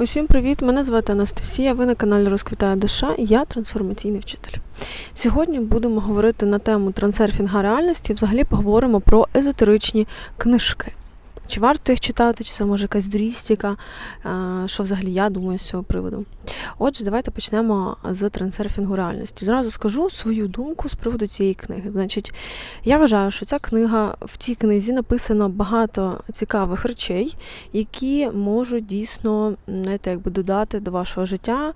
Усім привіт! Мене звати Анастасія. Ви на каналі Розквітає душа. Я трансформаційний вчитель. Сьогодні будемо говорити на тему трансерфінга реальності. Взагалі поговоримо про езотеричні книжки. Чи варто їх читати, чи це може якась дурістика, що взагалі я думаю з цього приводу. Отже, давайте почнемо з трансерфінгу реальності. Зразу скажу свою думку з приводу цієї книги. Значить, я вважаю, що ця книга в цій книзі написано багато цікавих речей, які можуть дійсно знаєте, якби додати до вашого життя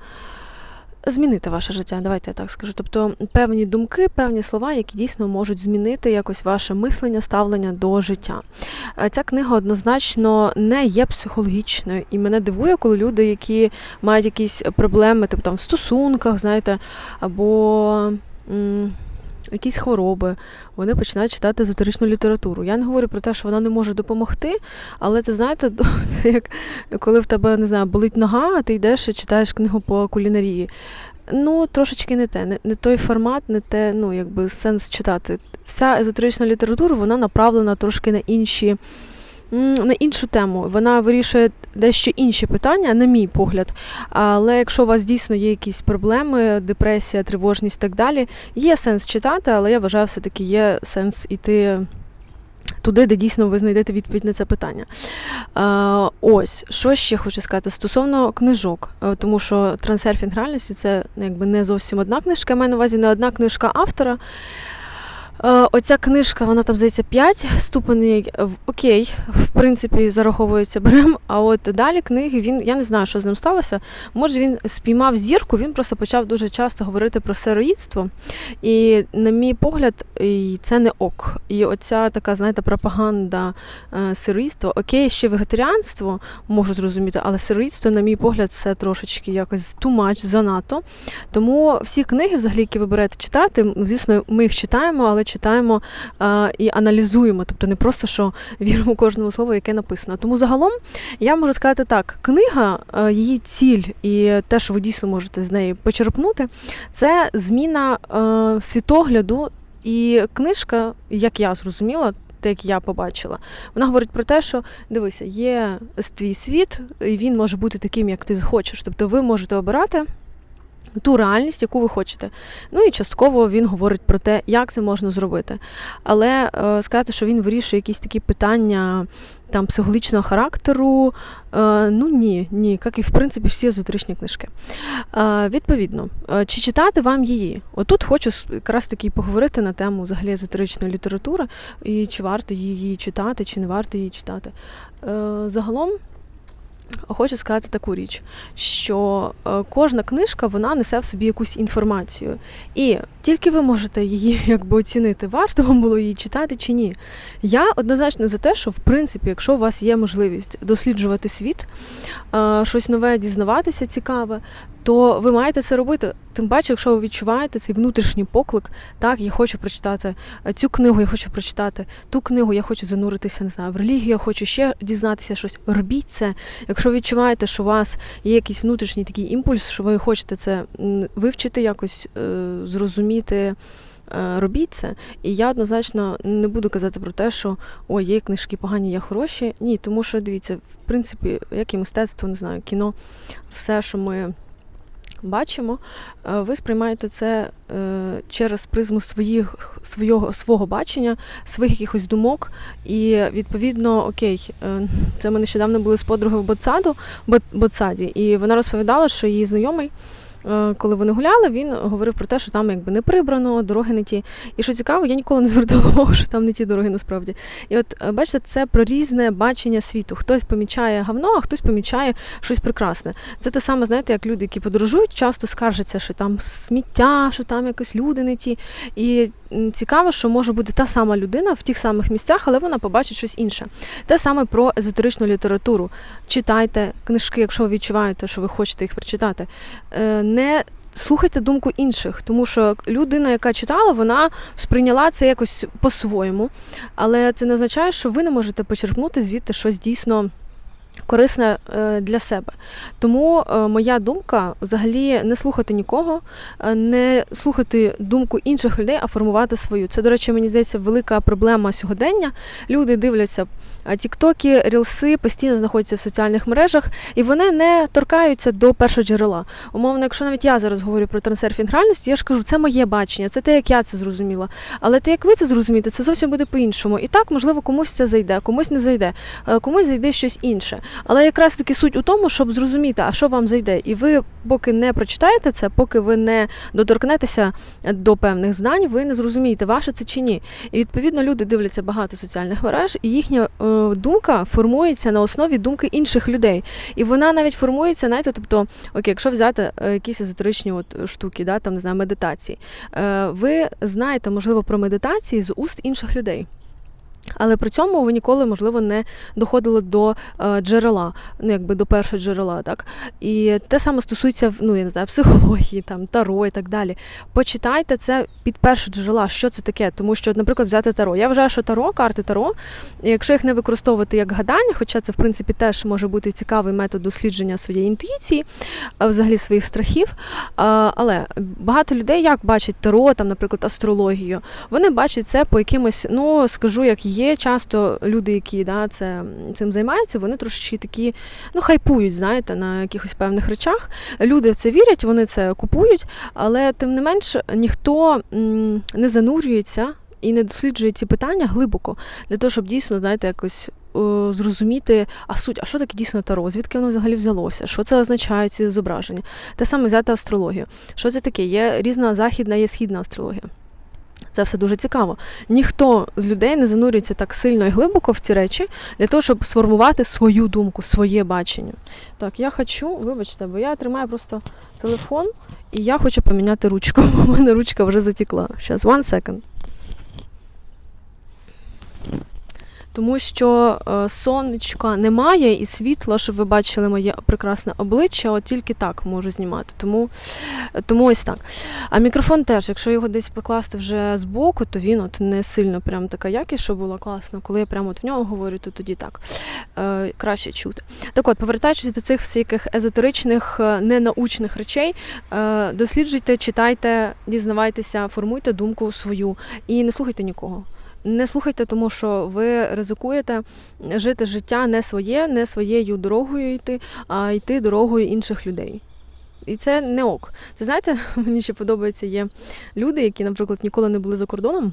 змінити ваше життя, давайте я так скажу. Тобто певні думки, певні слова, які дійсно можуть змінити якось ваше мислення, ставлення до життя. Е, ця книга однозначно не є психологічною, і мене дивує, коли люди, які мають якісь проблеми, типу там в стосунках, знаєте, або якісь хвороби, вони починають читати езотеричну літературу. Я не говорю про те, що вона не може допомогти, але це знаєте, це як коли в тебе не знаю, болить нога, а ти йдеш і читаєш книгу по кулінарії. Ну, трошечки не те, не, не той формат, не те, ну, якби сенс читати. Вся езотерична література вона направлена трошки на інші на іншу тему. Вона вирішує дещо інші питання, на мій погляд. Але якщо у вас дійсно є якісь проблеми, депресія, тривожність і так далі, є сенс читати, але я вважаю, все-таки є сенс іти. Туди, де дійсно ви знайдете відповідь на це питання. Е, Ось, що ще хочу сказати стосовно книжок, е, тому що трансерфінг реальності це якби не зовсім одна книжка. Я маю на увазі не одна книжка автора. Оця книжка, вона там здається 5 ступеней. Окей, в принципі, зараховується берем. А от далі книги він, я не знаю, що з ним сталося. Може, він спіймав зірку, він просто почав дуже часто говорити про сироїдство. І, на мій погляд, це не ок. І оця така, знаєте, пропаганда е, сироїдства. Окей, ще вегетаріанство можу зрозуміти, але сироїдство, на мій погляд, це трошечки якось too much, занадто. Тому всі книги, взагалі, які ви берете читати, звісно, ми їх читаємо, але читаємо а, і аналізуємо, тобто не просто що віримо кожному слову, яке написано. Тому загалом я можу сказати так: книга, її ціль і те, що ви дійсно можете з неї почерпнути, це зміна а, світогляду. І книжка, як я зрозуміла, те, як я побачила, вона говорить про те, що дивися, є твій світ, і він може бути таким, як ти хочеш. Тобто ви можете обирати ту реальність, яку ви хочете. Ну і частково він говорить про те, як це можна зробити. Але е, сказати, що він вирішує якісь такі питання там психологічного характеру, е, ну ні, ні, як і в принципі всі езотеричні книжки. Е, відповідно, е, чи читати вам її? Отут хочу якраз таки поговорити на тему взагалі езотеричної літератури, і чи варто її читати, чи не варто її читати. Е, загалом. Хочу сказати таку річ, що е, кожна книжка вона несе в собі якусь інформацію. І тільки ви можете її якби оцінити, варто вам було її читати чи ні. Я однозначно за те, що в принципі, якщо у вас є можливість досліджувати світ, е, щось нове дізнаватися цікаве, то ви маєте це робити. Тим паче, якщо ви відчуваєте цей внутрішній поклик, так, я хочу прочитати е, цю книгу, я хочу прочитати ту книгу, я хочу зануритися, не знаю, в релігію, я хочу ще дізнатися щось. Робіть це. Якщо відчуваєте, що у вас є якийсь внутрішній такий імпульс, що ви хочете це вивчити, якось е, зрозуміти. Е, робіть це, і я однозначно не буду казати про те, що о, є книжки погані, є хороші. Ні, тому що дивіться, в принципі, як і мистецтво, не знаю, кіно, все, що ми бачимо, е, ви сприймаєте це е, через призму своїх, свого, свого бачення, своїх якихось думок. І відповідно, окей, е, це ми нещодавно були з подругою в Боцаду, Боцаді, і вона розповідала, що її знайомий. Е, коли вони гуляли, він говорив про те, що там якби не прибрано, дороги не ті. І що цікаво, я ніколи не звертала увагу, що там не ті дороги насправді. І от е, бачите, це про різне бачення світу. Хтось помічає гавно, а хтось помічає щось прекрасне. Це те саме, знаєте, як люди, які подорожують, часто скаржаться, що там сміття, що там якось люди не ті. І цікаво, що може бути та сама людина в тих самих місцях, але вона побачить щось інше. Те саме про езотеричну літературу. Читайте книжки, якщо ви відчуваєте, що ви хочете їх прочитати. Е, не слухайте думку інших, тому що людина, яка читала, вона сприйняла це якось по-своєму. Але це не означає, що ви не можете почерпнути звідти щось дійсно корисне е, для себе. Тому е, моя думка взагалі не слухати нікого, е, не слухати думку інших людей, а формувати свою. Це, до речі, мені здається, велика проблема сьогодення. Люди дивляться тіктоки, рілси, постійно знаходяться в соціальних мережах, і вони не торкаються до першого джерела. Умовно, якщо навіть я зараз говорю про трансерфінг реальності, я ж кажу, це моє бачення, це те, як я це зрозуміла. Але те, як ви це зрозумієте, це зовсім буде по-іншому. І так, можливо, комусь це зайде, комусь не зайде, комусь зайде щось інше. Але якраз таки суть у тому, щоб зрозуміти, а що вам зайде. І ви, поки не прочитаєте це, поки ви не доторкнетеся до певних знань, ви не зрозумієте, ваше це чи ні. І відповідно люди дивляться багато соціальних мереж, і їхня е, думка формується на основі думки інших людей. І вона навіть формується, знаєте, тобто, окей, якщо взяти е, якісь езотеричні от штуки, да, там не знаю, медитації, е, ви знаєте, можливо, про медитації з уст інших людей. Але при цьому ви ніколи, можливо, не доходили до е, джерела, ну якби до першого джерела, так і те саме стосується ну я не знаю, психології, там таро і так далі. Почитайте це під перше джерела, що це таке, тому що, наприклад, взяти таро. Я вважаю, що таро, карти таро, якщо їх не використовувати як гадання, хоча це в принципі теж може бути цікавий метод дослідження своєї інтуїції, взагалі своїх страхів. Але багато людей як бачать таро, там, наприклад, астрологію, вони бачать це по якимось, ну скажу, як є часто люди, які да, це, цим займаються, вони трошечки такі ну, хайпують, знаєте, на якихось певних речах. Люди в це вірять, вони це купують, але тим не менш ніхто не занурюється і не досліджує ці питання глибоко для того, щоб дійсно, знаєте, якось. Зрозуміти, а суть, а що таке дійсно таро, звідки воно взагалі взялося, що це означає ці зображення? Те саме взяти астрологію. Що це таке? Є різна західна, є східна астрологія. Це все дуже цікаво. Ніхто з людей не занурюється так сильно і глибоко в ці речі для того, щоб сформувати свою думку, своє бачення. Так, я хочу, вибачте, бо я тримаю просто телефон і я хочу поміняти ручку, бо в мене ручка вже затікла. Зараз, one second. Тому що е, сонечка немає і світла, щоб ви бачили моє прекрасне обличчя, от тільки так можу знімати. Тому тому ось так. А мікрофон теж, якщо його десь покласти вже збоку, то він от не сильно прям така якість, що була класна. Коли я прямо от в нього говорю, то тоді так е, краще чути. Так от, повертаючись до цих всяких езотеричних, е, ненаучних речей, е, досліджуйте, читайте, дізнавайтеся, формуйте думку свою і не слухайте нікого. Не слухайте, тому що ви ризикуєте жити життя не своє, не своєю дорогою йти, а йти дорогою інших людей. І це не ок. Це знаєте, мені ще подобається є люди, які, наприклад, ніколи не були за кордоном.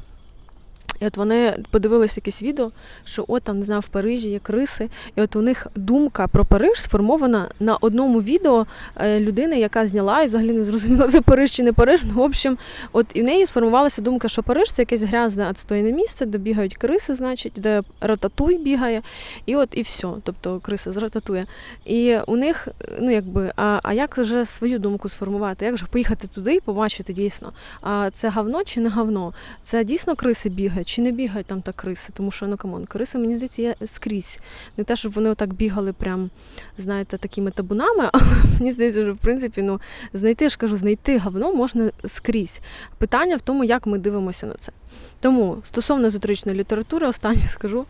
І от вони подивилися якесь відео, що от там не знаю, в Парижі є криси, і от у них думка про Париж сформована на одному відео е, людини, яка зняла і взагалі не зрозуміла, це Париж чи не Париж. Ну, в общем, от і в неї сформувалася думка, що Париж це якесь грязне відстойне місце, де бігають криси, значить, де рататуй бігає, і от і все. Тобто криса з рататує. І у них, ну якби, а а як вже свою думку сформувати? Як же поїхати туди і побачити дійсно? А це говно чи не говно? Це дійсно криси бігають чи не бігають там так криси, тому що ну камон, криси, мені здається, є скрізь. Не те, щоб вони отак бігали, прям, знаєте, такими табунами, але мені здається, що в принципі ну, знайти, я ж кажу, знайти говно можна скрізь. Питання в тому, як ми дивимося на це. Тому стосовно езотеричної літератури, останнє скажу,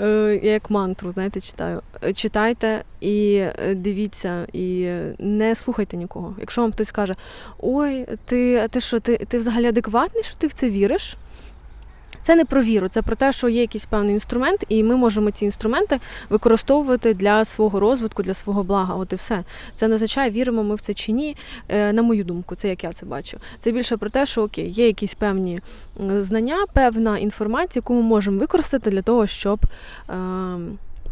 е, я як мантру, знаєте, читаю. Читайте і е, дивіться, і не слухайте нікого. Якщо вам хтось каже, ой, ти ти що, ти, ти взагалі адекватний, що ти в це віриш? Це не про віру, це про те, що є якийсь певний інструмент, і ми можемо ці інструменти використовувати для свого розвитку, для свого блага. От і все. Це не означає, віримо ми в це чи ні. Е, на мою думку, це як я це бачу. Це більше про те, що окей, є якісь певні знання, певна інформація, яку ми можемо використати для того, щоб. Е,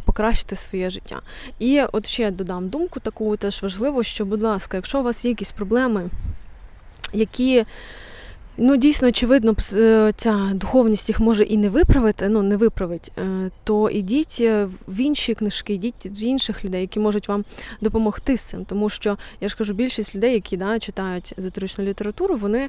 Покращити своє життя. І от ще додам думку таку теж важливо, що, будь ласка, якщо у вас є якісь проблеми, які Ну, дійсно, очевидно, е, ця духовність їх може і не виправити, ну не виправить, е, то ідіть е, в інші книжки, йдіть з інших людей, які можуть вам допомогти з цим. Тому що я ж кажу, більшість людей, які да, читають езотеричну літературу, вони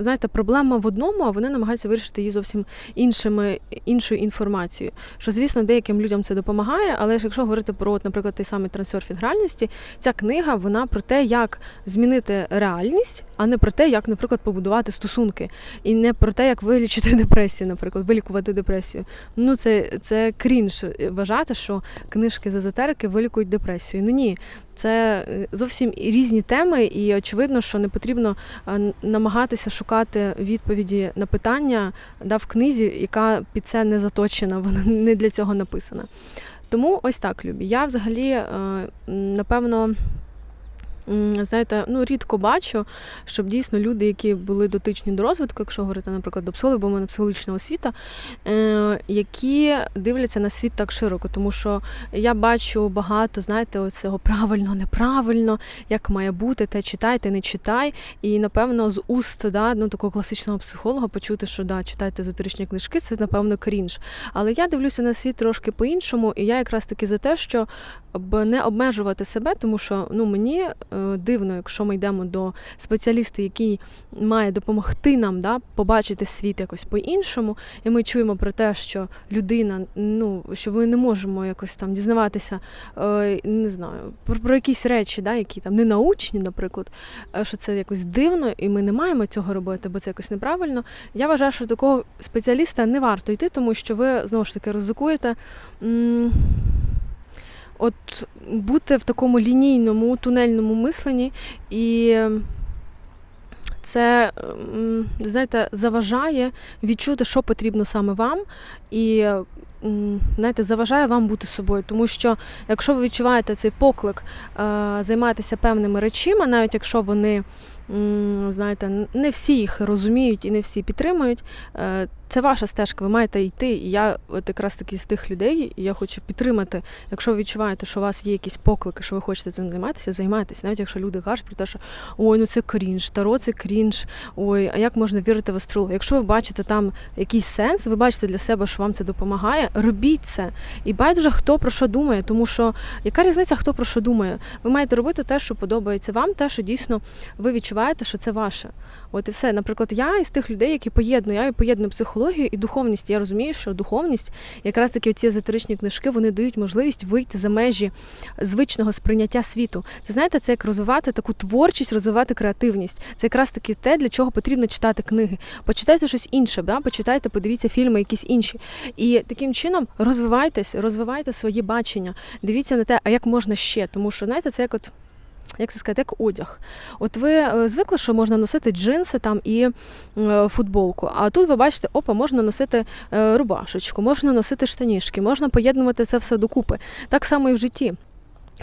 знаєте, проблема в одному, а вони намагаються вирішити її зовсім іншими іншою інформацією. Що, звісно, деяким людям це допомагає, але ж якщо говорити про, от, наприклад, той самий трансерфінг реальності, ця книга вона про те, як змінити реальність, а не про те, як, наприклад наприклад, побудувати стосунки, і не про те, як вилічити депресію, наприклад, вилікувати депресію. Ну, це, це крінж е, вважати, що книжки з езотерики вилікують депресію. Ну ні, це е, зовсім різні теми, і очевидно, що не потрібно е, намагатися шукати відповіді на питання да, в книзі, яка під це не заточена, вона не для цього написана. Тому ось так, Любі. Я взагалі, напевно. Знаєте, ну рідко бачу, щоб дійсно люди, які були дотичні до розвитку, якщо говорити, наприклад, до психолога, бо в мене психологічна освіта, е, які дивляться на світ так широко, тому що я бачу багато, знаєте, оцього правильно, неправильно, як має бути, те читай, те не читай. І напевно з уст да, ну, такого класичного психолога почути, що да, читайте езотеричні книжки, це напевно крінж. Але я дивлюся на світ трошки по-іншому, і я якраз таки за те, що б не обмежувати себе, тому що ну мені дивно, якщо ми йдемо до спеціаліста, який має допомогти нам да, побачити світ якось по-іншому, і ми чуємо про те, що людина, ну що ми не можемо якось там дізнаватися, е, не знаю, про, про якісь речі, да, які там не научні, наприклад, е, що це якось дивно, і ми не маємо цього робити, бо це якось неправильно. Я вважаю, що такого спеціаліста не варто йти, тому що ви знову ж таки ризикуєте. От бути в такому лінійному тунельному мисленні, і це, знаєте, заважає відчути, що потрібно саме вам, і знаєте, заважає вам бути собою. Тому що якщо ви відчуваєте цей поклик е, займатися певними речима, навіть якщо вони, знаєте, не всі їх розуміють і не всі підтримують, е, це ваша стежка, ви маєте йти. І я от якраз таки з тих людей, і я хочу підтримати, якщо ви відчуваєте, що у вас є якісь поклики, що ви хочете цим займатися, займайтеся. Навіть якщо люди кажуть про те, що ой, ну це крінж, таро це крінж, ой, а як можна вірити в астрологію? Якщо ви бачите там якийсь сенс, ви бачите для себе, що вам це допомагає, робіть це. І байдуже, хто про що думає, тому що яка різниця, хто про що думає? Ви маєте робити те, що подобається вам, те, що дійсно ви відчуваєте, що це ваше. От і все. Наприклад, я із тих людей, які поєдную, я поєдную психологію і духовність. Я розумію, що духовність, якраз таки ці езотеричні книжки, вони дають можливість вийти за межі звичного сприйняття світу. Це знаєте, це як розвивати таку творчість, розвивати креативність. Це якраз таки те, для чого потрібно читати книги. Почитайте щось інше, да? почитайте, подивіться фільми, якісь інші. І таким чином розвивайтесь, розвивайте своє бачення. Дивіться на те, а як можна ще, тому що знаєте, це як от. Як це сказати, як одяг. От ви е, звикли, що можна носити джинси там і е, футболку. А тут ви бачите, опа, можна носити е, рубашечку, можна носити штанішки, можна поєднувати це все докупи. Так само і в житті.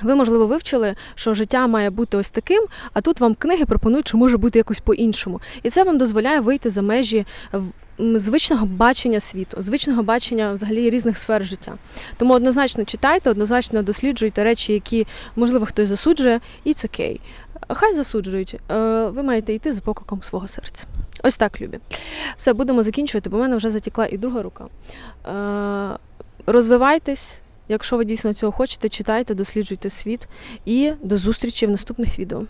Ви, можливо, вивчили, що життя має бути ось таким, а тут вам книги пропонують, що може бути якось по-іншому. І це вам дозволяє вийти за межі звичного бачення світу, звичного бачення взагалі різних сфер життя. Тому однозначно читайте, однозначно досліджуйте речі, які, можливо, хтось засуджує, і це окей. Хай засуджують. Е, Ви маєте йти за покликом свого серця. Ось так, любі. Все, будемо закінчувати, бо в мене вже затікла і друга рука. Е, Розвивайтесь. Якщо ви дійсно цього хочете, читайте, досліджуйте світ і до зустрічі в наступних відео.